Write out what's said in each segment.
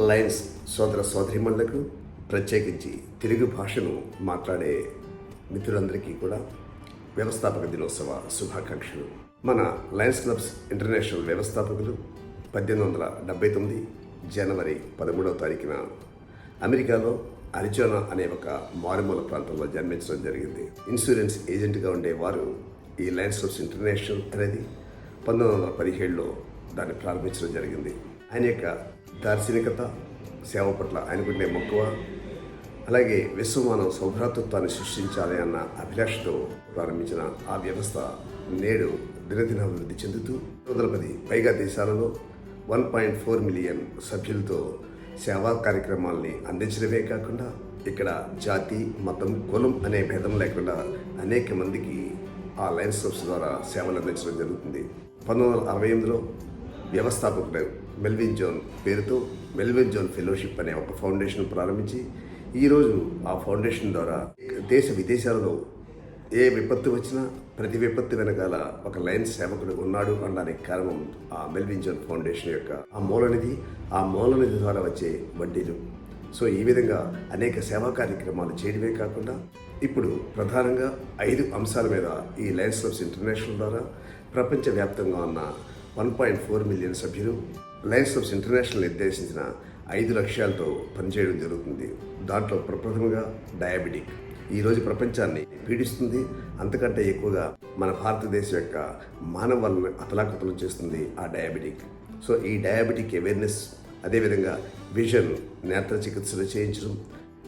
Lions సోదర సోదరిమణులకు ప్రత్యేకించి తెలుగు భాషను మాట్లాడే మిత్రులందరికీ కూడా వ్యవస్థాపక దినోత్సవ శుభాకాంక్షలు. మన లయన్స్ క్లబ్స్ ఇంటర్నేషనల్ వ్యవస్థాపకులు పద్దెనిమిది వందల డెబ్బై తొమ్మిది జనవరి పదమూడవ తారీఖున అమెరికాలో అరిజోనా అనే ఒక మారుమూల ప్రాంతంలో జన్మించడం జరిగింది. ఇన్సూరెన్స్ ఏజెంట్గా ఉండేవారు ఈ లయన్స్ క్లబ్స్ ఇంటర్నేషనల్ అనేది పంతొమ్మిది వందల పదిహేడులో దాన్ని ప్రారంభించడం జరిగింది. ఆయన యొక్క దార్శనికత సేవ పట్ల ఆయనకుండే మక్కువ అలాగే విశ్వమానవ సౌభ్రాతృత్వాన్ని సృష్టించాలి అన్న అభిలాషతో ప్రారంభించిన ఆ వ్యవస్థ నేడు దినదినాభివృద్ధి చెందుతూ వందల పది పైగా దేశాలలో వన్ పాయింట్ ఫోర్ మిలియన్ సభ్యులతో సేవా కార్యక్రమాల్ని అందించడమే కాకుండా ఇక్కడ జాతి మతం కులం అనే భేదం లేకుండా అనేక మందికి ఆ లయన్స్ క్లబ్స్ ద్వారా సేవలు అందించడం జరుగుతుంది. పంతొమ్మిది వందల అరవై ఎనిమిదిలో వ్యవస్థాపకుడు మెల్విన్ జోన్ పేరుతో మెల్విన్ జోన్ ఫెలోషిప్ అనే ఒక ఫౌండేషన్ ప్రారంభించి ఈరోజు ఆ ఫౌండేషన్ ద్వారా దేశ విదేశాలలో ఏ విపత్తు వచ్చినా ప్రతి విపత్తు వెనకాల ఒక లయన్స్ సేవకుడు ఉన్నాడు అనడానికి కారణం ఆ మెల్విన్ జోన్ ఫౌండేషన్ యొక్క ఆ మూలనిధి ఆ మూలనిధి ద్వారా వచ్చే వడ్డీలు సో ఈ విధంగా అనేక సేవా కార్యక్రమాలు చేయడమే కాకుండా ఇప్పుడు ప్రధానంగా ఐదు అంశాల మీద ఈ లయన్స్ క్లబ్స్ ఇంటర్నేషనల్ ద్వారా ప్రపంచవ్యాప్తంగా ఉన్న వన్ పాయింట్ ఫోర్ మిలియన్ సభ్యులు లయన్స్ ఆఫ్ ఇంటర్నేషనల్ నిర్దేశించిన ఐదు లక్ష్యాలతో పనిచేయడం జరుగుతుంది. దాంట్లో ప్రప్రథమంగా డయాబెటిక్ ఈరోజు ప్రపంచాన్ని పీడిస్తుంది. అంతకంటే ఎక్కువగా మన భారతదేశం యొక్క మానవ వలన అతలాకుతలం చేస్తుంది ఆ డయాబెటిక్ సో ఈ డయాబెటిక్ అవేర్నెస్ అదేవిధంగా విజన్ నేత్ర చికిత్సలు చేయించడం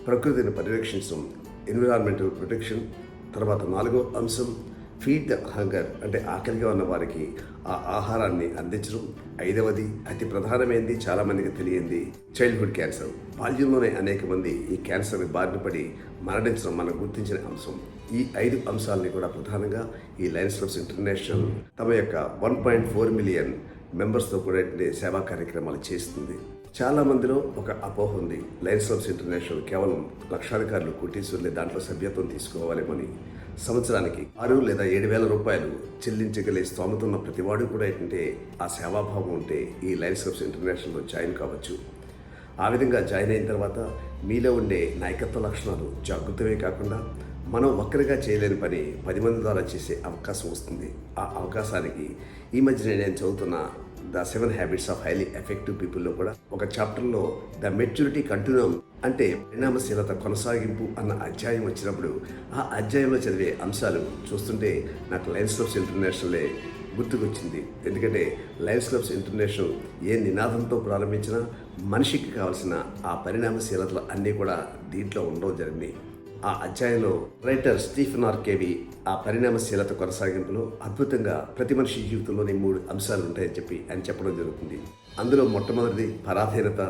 ప్రకృతిని పరిరక్షించడం ఎన్విరాన్మెంటల్ ప్రొటెక్షన్ తర్వాత నాలుగో అంశం ఫీడ్ ద హంగర్ అంటే ఆకలిగా ఉన్న వారికి ఆ ఆహారాన్ని అందించడం ఐదవది అతి ప్రధానమైనది చాలామందికి తెలియంది. చైల్డ్హుడ్ క్యాన్సర్ బాల్యంలోనే అనేక మంది ఈ క్యాన్సర్ బారిన పడి మరణించడం మనం గుర్తించిన అంశం. ఈ ఐదు అంశాలని కూడా ప్రధానంగా ఈ లయన్స్ క్లబ్స్ ఇంటర్నేషనల్ తమ యొక్క వన్ పాయింట్ ఫోర్ మిలియన్ మెంబర్స్తో కూడా సేవా కార్యక్రమాలు చేస్తుంది. చాలా మందిలో ఒక అపోహ ఉంది. లయన్స్ క్లబ్స్ ఇంటర్నేషనల్ కేవలం లక్షాధికారులు కుటీసులే దాంట్లో సభ్యత్వం తీసుకోవాలేమని సంవత్సరానికి ఆరు లేదా ఏడు వేల రూపాయలు చెల్లించగలే స్తోమత ఉన్న ప్రతివాడు కూడా ఏంటంటే ఆ సేవాభావం ఉంటే ఈ లైఫ్ సర్వీస్ ఇంటర్నేషనల్లో జాయిన్ కావచ్చు. ఆ విధంగా జాయిన్ అయిన తర్వాత మీలో ఉండే నాయకత్వ లక్షణాలు జాగృతమే కాకుండా మనం ఒక్కరిగా చేయలేని పని పది మంది ద్వారా చేసే అవకాశం వస్తుంది. ఆ అవకాశానికి ఈ మధ్య నేను చదువుతున్న the seven habits of highly effective పీపుల్లో కూడా ఒక చాప్టర్లో ద మెచ్యూరిటీ కంటిన్యూమ్ అంటే పరిణామశీలత కొనసాగింపు అన్న అధ్యాయం వచ్చినప్పుడు ఆ అధ్యాయంలో చదివే అంశాలు చూస్తుంటే నాకు లయన్స్ క్లబ్స్ ఇంటర్నేషనలే గుర్తుకొచ్చింది. ఎందుకంటే లయన్స్ క్లబ్స్ ఇంటర్నేషనల్ ఏ నినాదంతో ప్రారంభించినా మనిషికి కావాల్సిన ఆ పరిణామశీలతలు అన్నీ కూడా దీంట్లో ఉండడం జరిగింది. ఆ అధ్యాయంలో రైటర్ స్టీఫెన్ ఆర్ కేవి ఆ పరిణామశీలత కొనసాగింపులో అద్భుతంగా ప్రతి మనిషి జీవితంలోని మూడు అంశాలు ఉంటాయని చెప్పి ఆయన చెప్పడం జరుగుతుంది. అందులో మొట్టమొదటిది పరాధీనత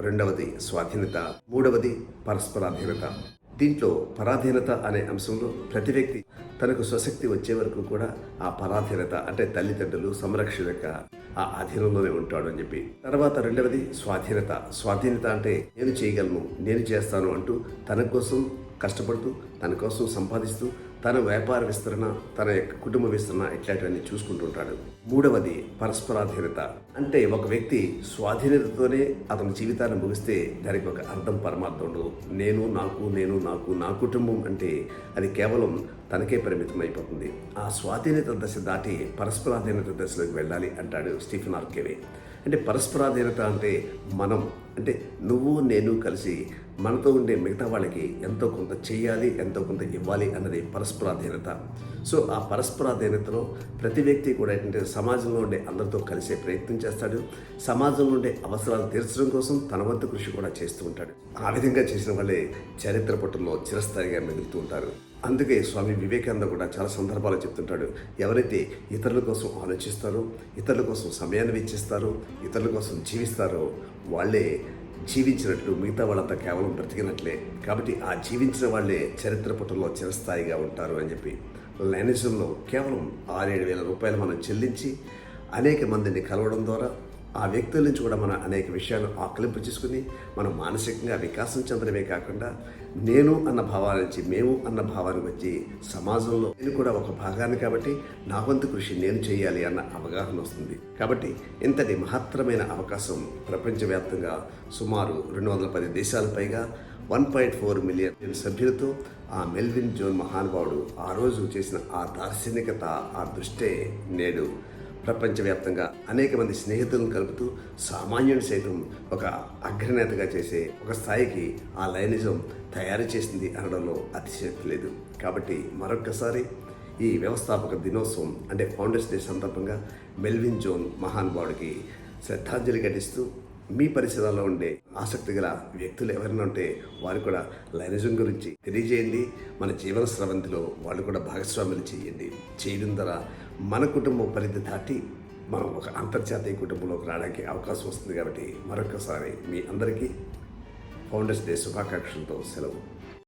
రెండవది స్వాధీనత మూడవది పరస్పరాధీనత దీంట్లో పరాధీనత అనే అంశంలో ప్రతి వ్యక్తి తనకు స్వశక్తి వచ్చే వరకు కూడా ఆ పరాధీనత అంటే తల్లిదండ్రులు సంరక్షణక ఆ అధీనంలోనే ఉంటాడు అని చెప్పి. తర్వాత రెండవది స్వాధీనత. స్వాధీనత అంటే నేను చేయగలను నేను చేస్తాను అంటూ తన కోసం కష్టపడుతూ తన కోసం సంపాదిస్తూ తన వ్యాపార విస్తరణ తన యొక్క కుటుంబ విస్తరణ ఇట్లాంటివన్నీ చూసుకుంటుంటాడు మూడవది పరస్పరాధీనత. అంటే ఒక వ్యక్తి స్వాధీనతతోనే అతని జీవితాన్ని ముగిస్తే దానికి ఒక అర్థం పరమార్థం ఉండదు. నేను నాకు నేను నాకు నా కుటుంబం అంటే అది కేవలం తనకే పరిమితం అయిపోతుంది ఆ స్వాధీనత దశ దాటి పరస్పరాధీనత దశలోకి వెళ్ళాలి అంటాడు స్టీఫెన్ ఆర్కేవే అంటే పరస్పరాధీనత అంటే మనం. అంటే నువ్వు నేను కలిసి మనతో ఉండే మిగతా వాళ్ళకి ఎంతో కొంత చేయాలి ఎంతో కొంత ఇవ్వాలి అన్నది పరస్పరాధీనత. సో ఆ పరస్పరాధీనతలో ప్రతి వ్యక్తి కూడా ఏంటంటే సమాజంలో ఉండే అందరితో కలిసే ప్రయత్నం చేస్తాడు. సమాజంలో ఉండే అవసరాలు తీర్చడం కోసం తన వంతు కృషి కూడా చేస్తూ ఉంటాడు. ఆ విధంగా చేసిన వాళ్ళే చరిత్ర పట్టుల్లో చిరస్థాయిగా మిగులుతూ ఉంటారు. అందుకే స్వామి వివేకానంద కూడా చాలా సందర్భాలు చెప్తుంటాడు. ఎవరైతే ఇతరుల కోసం ఆలోచిస్తారో ఇతరుల కోసం సమయాన్ని వెచ్చిస్తారో ఇతరుల కోసం జీవిస్తారో వాళ్ళే జీవించినట్లు మిగతా వాళ్ళంతా కేవలం బ్రతికినట్లే. కాబట్టి ఆ జీవించిన వాళ్ళే చరిత్ర పుటంలో చిరస్థాయిగా ఉంటారు అని చెప్పి. లైనిజంలో కేవలం ఆరేడు వేల రూపాయలు మనం చెల్లించి అనేక మందిని కలవడం ద్వారా ఆ వ్యక్తుల నుంచి కూడా మనం అనేక విషయాలు ఆకలింపు చేసుకుని మనం మానసికంగా వికాసం చెందడమే కాకుండా నేను అన్న భావాల నుంచి మేము అన్న భావానికి వచ్చి సమాజంలో నేను కూడా ఒక భాగాన్ని కాబట్టి నా వంతు కృషి నేను చేయాలి అన్న అవగాహన వస్తుంది. కాబట్టి ఇంతటి మహత్తరమైన అవకాశం ప్రపంచవ్యాప్తంగా సుమారు రెండు వందల పది దేశాల పైగా వన్ పాయింట్ ఫోర్ మిలియన్ సభ్యులతో ఆ మెల్విన్ జోన్ మహానుభావుడు ఆ రోజు చేసిన ఆ దార్శనికత ఆ దృష్టే నేడు. ప్రపంచవ్యాప్తంగా అనేక మంది స్నేహితులను కలుపుతూ సామాన్యుని సైతం ఒక అగ్రనేతగా చేసే ఒక స్థాయికి ఆ లయనిజం తయారు చేసింది అనడంలో అతిశక్తి లేదు. కాబట్టి మరొక్కసారి ఈ వ్యవస్థాపక దినోత్సవం అంటే ఫౌండర్స్ డే సందర్భంగా మెల్విన్ జోన్ మహానుభావుడికి శ్రద్ధాంజలి ఘటిస్తూ మీ పరిసరాల్లో ఉండే ఆసక్తి గల వ్యక్తులు ఎవరైనా ఉంటే వారు కూడా లైనజం గురించి తెలియజేయండి. మన జీవన స్రవంతిలో వాళ్ళు కూడా భాగస్వాములు చేయండి. చేయడం ద్వారా మన కుటుంబం పరిధి దాటి మనం ఒక అంతర్జాతీయ కుటుంబంలోకి రావడానికి అవకాశం వస్తుంది కాబట్టి మరొకసారి మీ అందరికీ ఫౌండర్స్ డే శుభాకాంక్షలతో సెలవు.